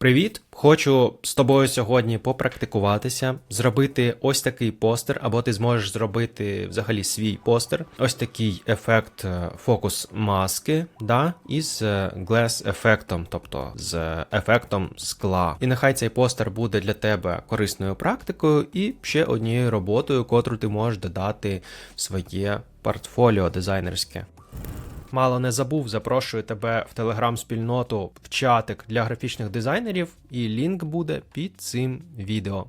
Привіт! Хочу з тобою сьогодні попрактикуватися, зробити ось такий постер, або ти зможеш зробити взагалі свій постер. Ось такий ефект е, фокус маски, да, із е, glass ефектом, тобто з ефектом скла. І нехай цей постер буде для тебе корисною практикою і ще однією роботою, котру ти можеш додати в своє портфоліо дизайнерське. Мало не забув, запрошую тебе в телеграм-спільноту в чатик для графічних дизайнерів, і лінк буде під цим відео.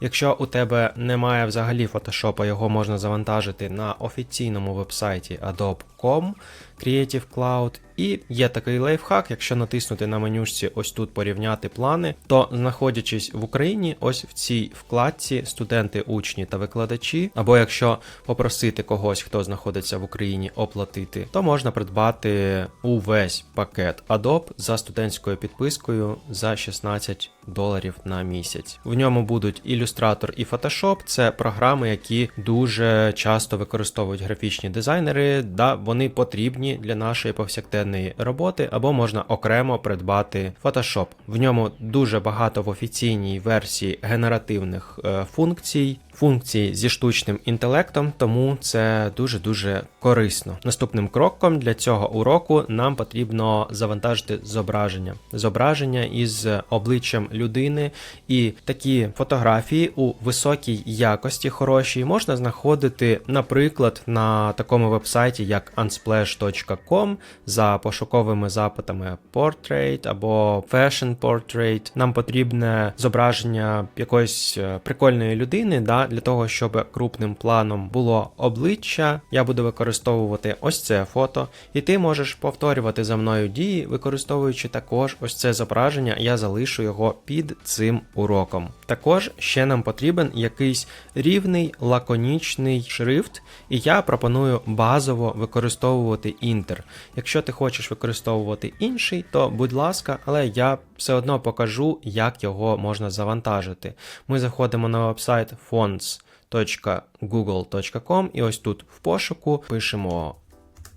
Якщо у тебе немає взагалі фотошопа, його можна завантажити на офіційному вебсайті adobe.com Creative Cloud. І є такий лайфхак, якщо натиснути на менюшці ось тут порівняти плани, то знаходячись в Україні, ось в цій вкладці студенти, учні та викладачі, або якщо попросити когось, хто знаходиться в Україні, оплатити, то можна придбати увесь пакет Adobe за студентською підпискою за 16 доларів на місяць. В ньому будуть Illustrator і Photoshop. Це програми, які дуже часто використовують графічні дизайнери, да вони потрібні для нашої повсякденної роботи, або можна окремо придбати Photoshop. В ньому дуже багато в офіційній версії генеративних е, функцій, функцій зі штучним інтелектом, тому це дуже дуже корисно. Наступним кроком для цього уроку нам потрібно завантажити зображення. Зображення із обличчям людини, і такі фотографії у високій якості хорошій можна знаходити, наприклад, на такому вебсайті, як unsplash.com за пошуковими запитами Portrait або Fashion Portrait. Нам потрібне зображення якоїсь е, прикольної людини. да, Для того, щоб крупним планом було обличчя, я буду використовувати ось це фото, і ти можеш повторювати за мною дії, використовуючи також ось це зображення, я залишу його під цим уроком. Також ще нам потрібен якийсь рівний лаконічний шрифт, і я пропоную базово використовувати інтер. Якщо ти хочеш використовувати інший, то будь ласка, але я все одно покажу, як його можна завантажити. Ми заходимо на вебсайт fonts.google.com і ось тут в пошуку пишемо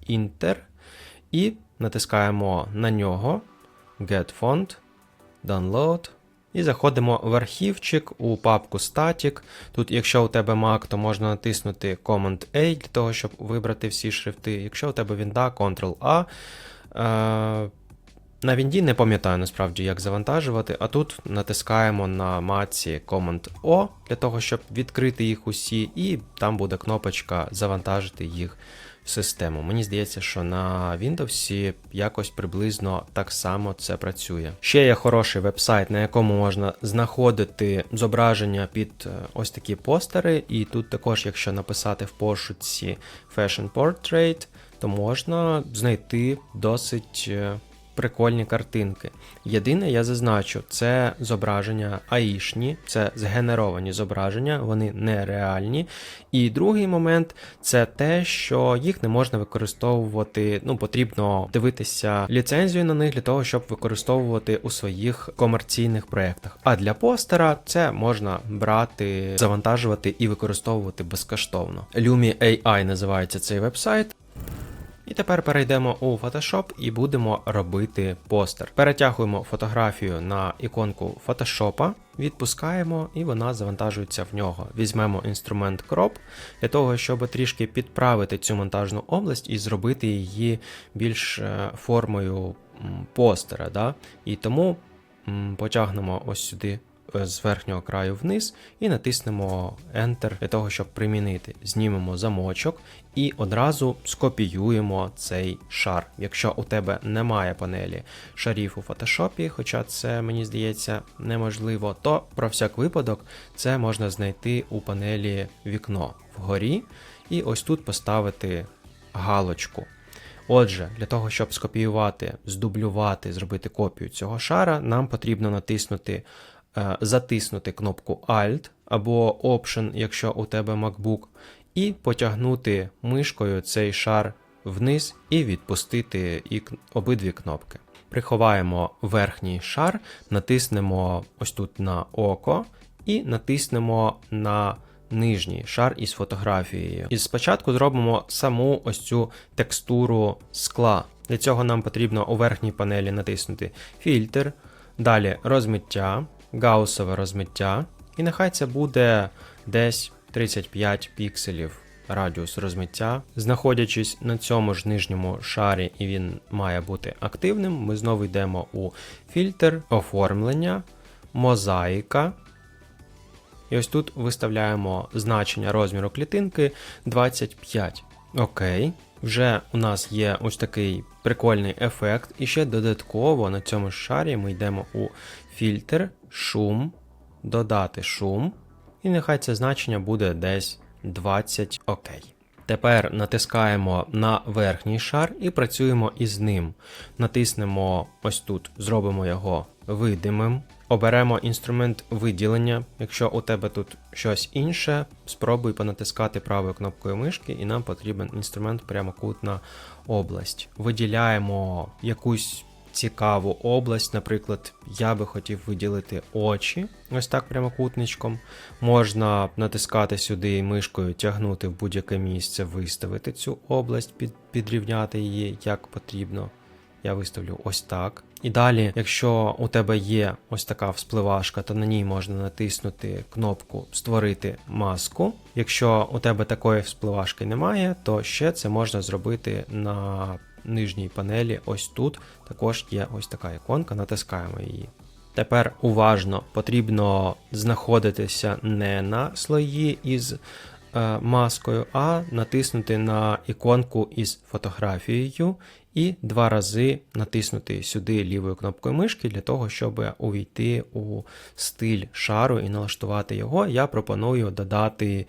Inter і натискаємо на нього Get Font, Download. І заходимо в архівчик у папку Static. Тут, якщо у тебе Mac, то можна натиснути Command-A для того, щоб вибрати всі шрифти. Якщо у тебе Windows, Ctrl-A. На Вінді не пам'ятаю насправді, як завантажувати, а тут натискаємо на маці Command-O для того, щоб відкрити їх усі, і там буде кнопочка завантажити їх в систему. Мені здається, що на Windows якось приблизно так само це працює. Ще є хороший вебсайт, на якому можна знаходити зображення під е, ось такі постери, і тут також, якщо написати в пошуці Fashion Portrait, то можна знайти досить е, прикольні картинки. Єдине, я зазначу, це зображення аїшні, це згенеровані зображення, вони нереальні. І другий момент це те, що їх не можна використовувати, ну потрібно дивитися ліцензію на них для того, щоб використовувати у своїх комерційних проєктах. А для постера це можна брати, завантажувати і використовувати безкоштовно. Lumi AI називається цей вебсайт. І тепер перейдемо у Photoshop і будемо робити постер. Перетягуємо фотографію на іконку Photoshop, відпускаємо і вона завантажується в нього. Візьмемо інструмент Crop для того, щоб трішки підправити цю монтажну область і зробити її більш е, формою постера. Да? І тому потягнемо ось сюди з верхнього краю вниз і натиснемо Enter для того, щоб примінити. Знімемо замочок і одразу скопіюємо цей шар. Якщо у тебе немає панелі шарів у фотошопі, хоча це, мені здається, неможливо, то про всяк випадок це можна знайти у панелі вікно вгорі, і ось тут поставити галочку. Отже, для того, щоб скопіювати, здублювати, зробити копію цього шара, нам потрібно натиснути Е, затиснути кнопку Alt або Option, якщо у тебе MacBook, і потягнути мишкою цей шар вниз і відпустити обидві кнопки. Приховаємо верхній шар, натиснемо ось тут на око і натиснемо на нижній шар із фотографією. І спочатку зробимо саму ось цю текстуру скла. Для цього нам потрібно у верхній панелі натиснути Фільтр, Далі розмиття, гаусове розмиття. І нехай це буде десь 35 пікселів радіус розмиття. Знаходячись на цьому ж нижньому шарі, і він має бути активним, ми знову йдемо у фільтр, оформлення, мозаїка. І ось тут виставляємо значення розміру клітинки 25. Окей. Вже у нас є ось такий прикольний ефект. І ще додатково на цьому шарі ми йдемо у фільтр, шум, додати шум. І нехай це значення буде десь 20 окей. Тепер натискаємо на верхній шар і працюємо із ним. Натиснемо ось тут, зробимо його видимим. Оберемо інструмент виділення. Якщо у тебе тут щось інше, спробуй понатискати правою кнопкою мишки, і нам потрібен інструмент прямокутна область. Виділяємо якусь цікаву область. Наприклад, я би хотів виділити очі, ось так прямокутничком. Можна натискати сюди мишкою, тягнути в будь-яке місце, виставити цю область, під, підрівняти її як потрібно. Я виставлю ось так. І далі, якщо у тебе є ось така вспливашка, то на ній можна натиснути кнопку Створити маску. Якщо у тебе такої вспливашки немає, то ще це можна зробити на нижній панелі. Ось тут також є ось така іконка, натискаємо її. Тепер уважно потрібно знаходитися не на слої із маскою, а натиснути на іконку із фотографією і два рази натиснути сюди лівою кнопкою мишки для того, щоб увійти у стиль шару і налаштувати його. Я пропоную додати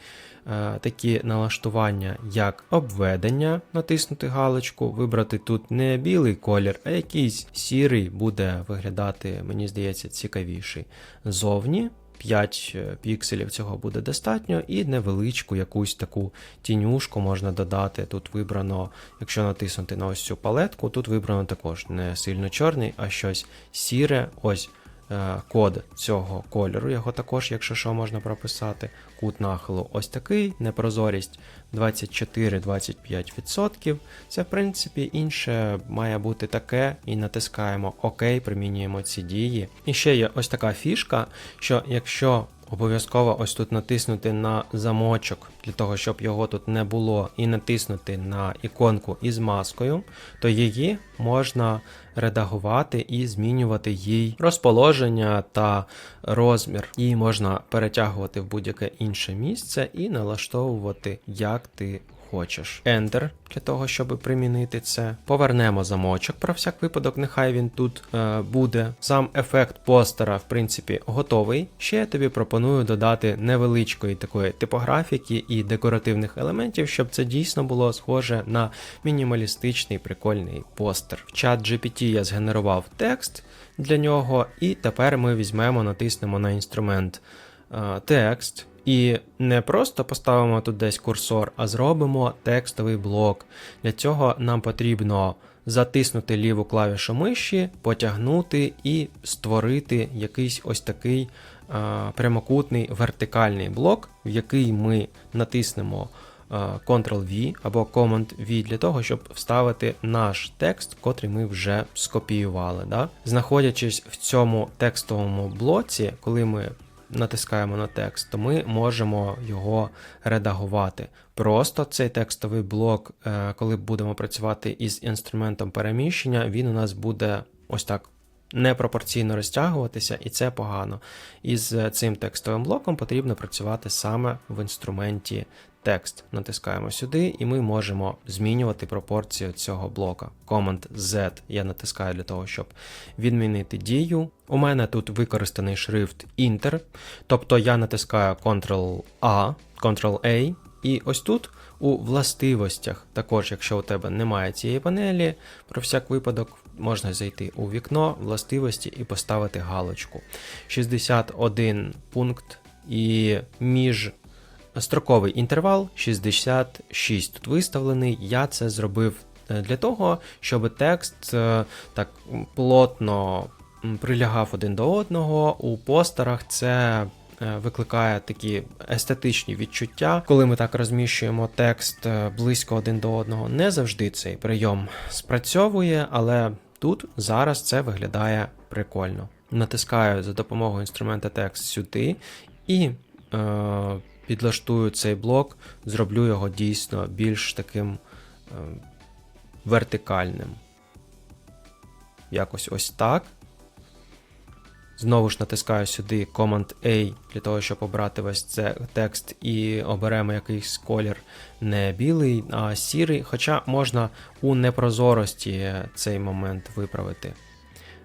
е, такі налаштування, як обведення, натиснути галочку, вибрати тут не білий колір, а якийсь сірий буде виглядати, мені здається, цікавіший. Зовні 5 е, пікселів цього буде достатньо, і невеличку якусь таку тінюшку можна додати. Тут вибрано, якщо натиснути на ось цю палетку, тут вибрано також не сильно чорний, а щось сіре. Ось е, код цього кольору. Його також, якщо що, можна прописати. Кут нахилу ось такий, непрозорість 24-25%. Це, в принципі, інше має бути таке, і натискаємо ОК, примінюємо ці дії. І ще є ось така фішка, що якщо Обов'язково ось тут натиснути на замочок, для того, щоб його тут не було, і натиснути на іконку із маскою, то її можна редагувати і змінювати їй розположення та розмір. Її можна перетягувати в будь-яке інше місце і налаштовувати, як ти хочеш. Enter для того, щоб примінити це. Повернемо замочок про всяк випадок, нехай він тут е, буде. Сам ефект постера, в принципі, готовий. Ще я тобі пропоную додати невеличкої такої типографіки і декоративних елементів, щоб це дійсно було схоже на мінімалістичний прикольний постер. В чат GPT я згенерував текст для нього, і тепер ми візьмемо, натиснемо на інструмент е, текст. І не просто поставимо тут десь курсор, а зробимо текстовий блок. Для цього нам потрібно затиснути ліву клавішу миші, потягнути і створити якийсь ось такий а, прямокутний вертикальний блок, в який ми натиснемо Ctrl-V або Command-V для того, щоб вставити наш текст, котрий ми вже скопіювали. Да? Знаходячись в цьому текстовому блоці, коли ми натискаємо на текст, то ми можемо його редагувати. Просто цей текстовий блок, е, коли будемо працювати із інструментом переміщення, він у нас буде ось так. Непропорційно розтягуватися, і це погано. Із цим текстовим блоком потрібно працювати саме в інструменті текст. Натискаємо сюди, і ми можемо змінювати пропорцію цього блока. Command Z я натискаю для того, щоб відмінити дію. У мене тут використаний шрифт Inter, тобто я натискаю Ctrl-A, Ctrl-A, і ось тут. У властивостях, також, якщо у тебе немає цієї панелі, про всяк випадок можна зайти у вікно, властивості і поставити галочку. 61 пункт, і між Строковий інтервал 66 тут виставлений. Я це зробив е, для того, щоб текст е, так плотно прилягав один до одного. У постерах це е, викликає такі естетичні відчуття, коли ми так розміщуємо текст близько один до одного. Не завжди цей прийом спрацьовує, але тут зараз це виглядає прикольно. натискаю за допомогою інструмента текст сюди і е, підлаштую цей блок, зроблю його дійсно більш таким е, вертикальним. Якось ось так. Знову ж натискаю сюди Command-A для того, щоб обрати весь цей текст і оберемо якийсь колір не білий, а сірий. Хоча можна у непрозорості цей момент виправити.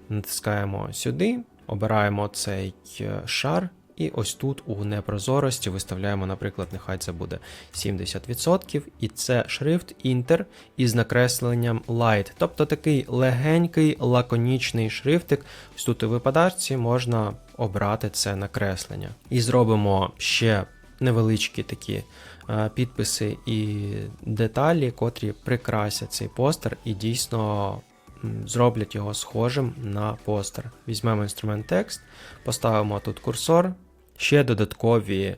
Натискаємо сюди, обираємо цей е, шар, і ось тут у непрозорості виставляємо, наприклад, нехай це буде 70%, і це шрифт Inter із накресленням Light. Тобто такий легенький, лаконічний шрифтик. Ось тут у випадачці можна обрати це накреслення. І зробимо ще невеличкі такі е, підписи і деталі, котрі прикрасять цей постер і дійсно зроблять його схожим на постер. Візьмемо інструмент текст, поставимо тут курсор, ще додаткові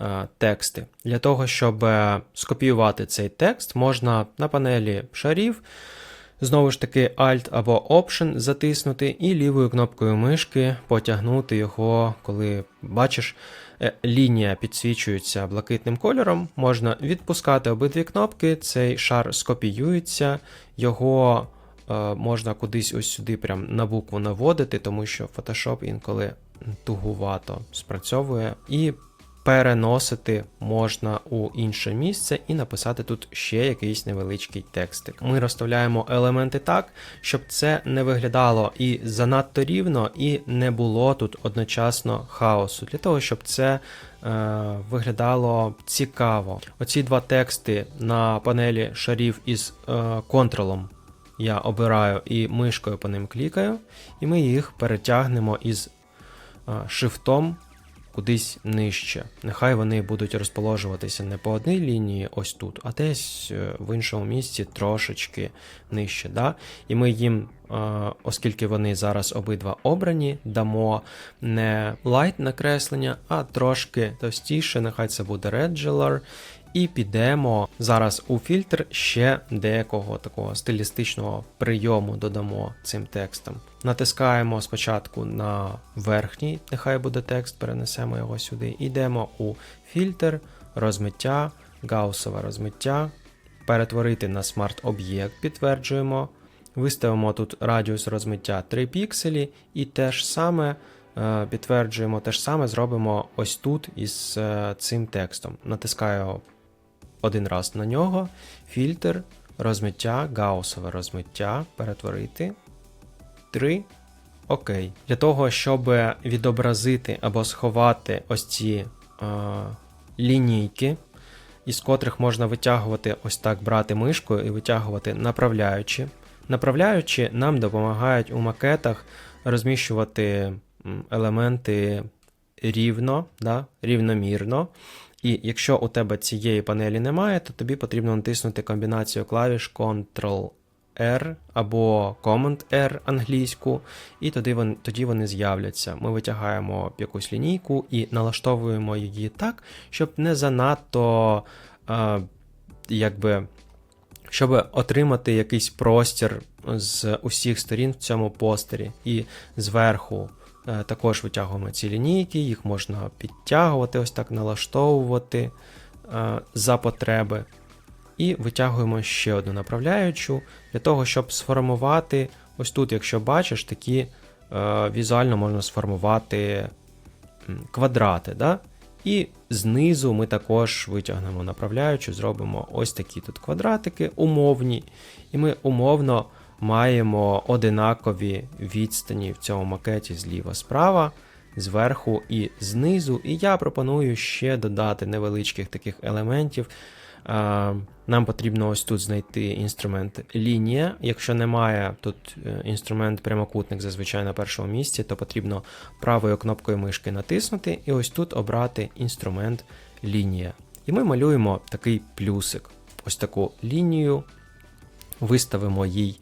е, тексти. Для того, щоб е, скопіювати цей текст, можна на панелі шарів. Знову ж таки, Alt або Option затиснути і лівою кнопкою мишки потягнути його, коли бачиш, е, лінія підсвічується блакитним кольором. Можна відпускати обидві кнопки, цей шар скопіюється, його е, можна кудись ось сюди прям на букву наводити, тому що Photoshop інколи тугувато спрацьовує. І переносити можна у інше місце і написати тут ще якийсь невеличкий текстик. Ми розставляємо елементи так, щоб це не виглядало і занадто рівно, і не було тут одночасно хаосу, для того, щоб це е, виглядало цікаво. Оці два тексти на панелі шарів із е, контролом. Я обираю і мишкою по ним клікаю, і ми їх перетягнемо із шифтом кудись нижче. Нехай вони будуть розположуватися не по одній лінії, ось тут, а десь е, в іншому місці трошечки нижче. Да? І ми їм, е, оскільки вони зараз обидва обрані, дамо не light накреслення, а трошки товстіше, нехай це буде Regular. І підемо зараз у фільтр ще деякого такого стилістичного прийому додамо цим текстом. Натискаємо спочатку на верхній, нехай буде текст, перенесемо його сюди. Йдемо у фільтр, розмиття, гаусове розмиття, перетворити на смарт-об'єкт, підтверджуємо. Виставимо тут радіус розмиття 3 пікселі, і те ж саме е, підтверджуємо, те ж саме зробимо ось тут із е, цим текстом. Натискаю один раз на нього, фільтр, розмиття, гаусове розмиття, перетворити. 3. Окей. Для того, щоб відобразити або сховати ось ці е, лінійки, із котрих можна витягувати ось так брати мишкою і витягувати направляючи. Направляючи, нам допомагають у макетах розміщувати елементи рівно, да, рівномірно. І якщо у тебе цієї панелі немає, то тобі потрібно натиснути комбінацію клавіш Ctrl R або Command-R англійську, і тоді вони, тоді вони з'являться. Ми витягаємо якусь лінійку і налаштовуємо її так, щоб не занадто е, якби, щоб отримати якийсь простір з усіх сторін в цьому постері. І зверху також витягуємо ці лінійки, їх можна підтягувати, ось так налаштовувати е, за потреби. І витягуємо ще одну направляючу для того, щоб сформувати, ось тут, якщо бачиш, такі е, візуально можна сформувати квадрати. Да? І знизу ми також витягнемо направляючу, зробимо ось такі тут квадратики умовні. І ми умовно маємо одинакові відстані в цьому макеті зліва-справа, зверху і знизу. І я пропоную ще додати невеличких таких елементів. Нам потрібно ось тут знайти інструмент лінія. Якщо немає тут е, інструмент прямокутник зазвичай на першому місці, то потрібно правою кнопкою мишки натиснути і ось тут обрати інструмент лінія. І ми малюємо такий плюсик. Ось таку лінію, виставимо їй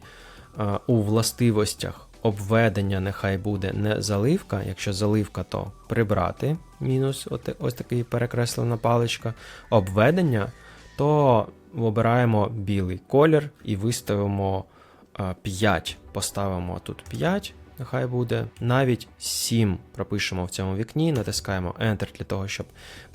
у властивостях обведення, нехай буде не заливка. Якщо заливка, то прибрати мінус ось такий перекреслена паличка. Обведення то обираємо білий колір і виставимо 5. Поставимо тут 5 нехай буде. Навіть 7 пропишемо в цьому вікні, натискаємо Enter для того, щоб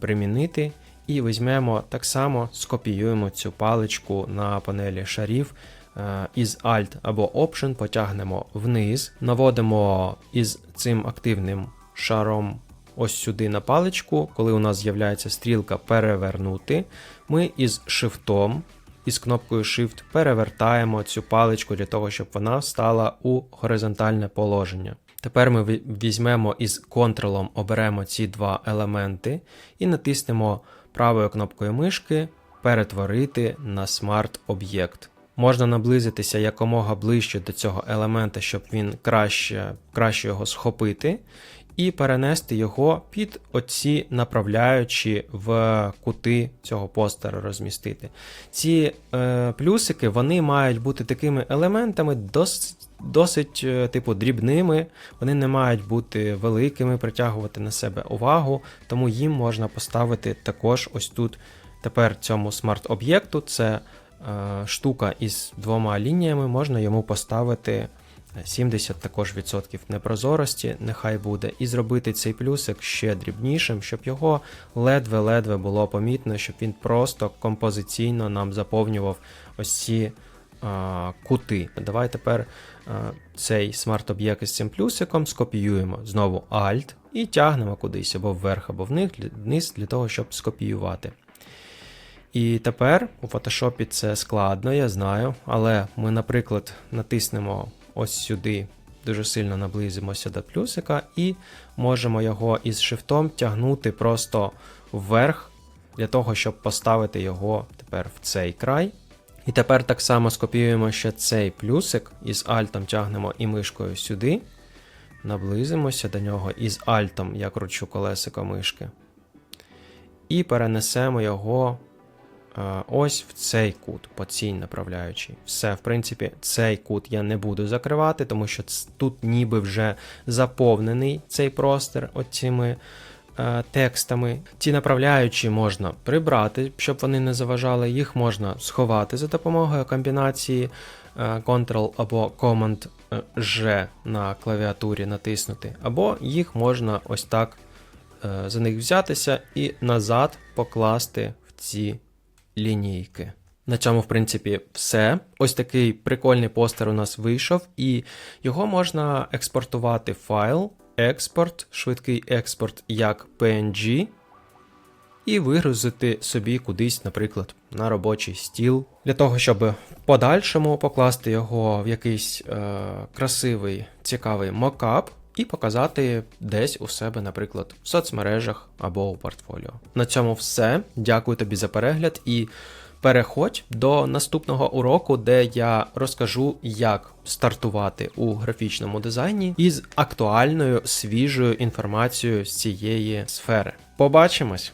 примінити. І візьмемо так само, скопіюємо цю паличку на панелі шарів. Е, Із Alt або Option потягнемо вниз, наводимо із цим активним шаром ось сюди на паличку. Коли у нас з'являється стрілка перевернути, ми із Shift, із кнопкою Shift перевертаємо цю паличку для того, щоб вона стала у горизонтальне положення. Тепер ми візьмемо із контролом, оберемо ці два елементи і натиснемо правою кнопкою мишки перетворити на смарт-об'єкт. Можна наблизитися якомога ближче до цього елемента, щоб він краще, краще його схопити, і перенести його під оці направляючі в кути цього постера розмістити. Ці е, плюсики вони мають бути такими елементами досить, досить е, типу дрібними, вони не мають бути великими, притягувати на себе увагу, тому їм можна поставити також ось тут. Тепер цьому смарт-об'єкту це штука із двома лініями, можна йому поставити 70 також відсотків непрозорості, нехай буде, і зробити цей плюсик ще дрібнішим, щоб його ледве-ледве було помітно, щоб він просто композиційно нам заповнював ось ці а, кути. Давай тепер а, цей смарт-об'єкт із цим плюсиком скопіюємо знову Alt і тягнемо кудись або вверх, або вниз, вниз для того, щоб скопіювати. І тепер у фотошопі це складно, я знаю, але ми, наприклад, натиснемо ось сюди, дуже сильно наблизимося до плюсика, і можемо його із шифтом тягнути просто вверх, для того, щоб поставити його тепер в цей край. І тепер так само скопіюємо ще цей плюсик, із альтом тягнемо і мишкою сюди. Наблизимося до нього і з альтом я кручу колесико мишки. І перенесемо його ось в цей кут, по цій направляючій. Все, в принципі, цей кут я не буду закривати, тому що тут ніби вже заповнений цей простір оціми е, текстами. Ті направляючі можна прибрати, щоб вони не заважали. Їх можна сховати за допомогою комбінації е, Ctrl або Command е, G на клавіатурі натиснути, або їх можна ось так е, за них взятися і назад покласти в ці лінійки. На цьому, в принципі, все. Ось такий прикольний постер у нас вийшов, і його можна експортувати в файл, експорт, швидкий експорт як PNG, і вигрузити собі кудись, наприклад, на робочий стіл, для того, щоб в подальшому покласти його в якийсь е, красивий, цікавий мокап і показати десь у себе, наприклад, в соцмережах або у портфоліо. На цьому все. Дякую тобі за перегляд і переходь до наступного уроку, де я розкажу, як стартувати у графічному дизайні із актуальною свіжою інформацією з цієї сфери. Побачимось!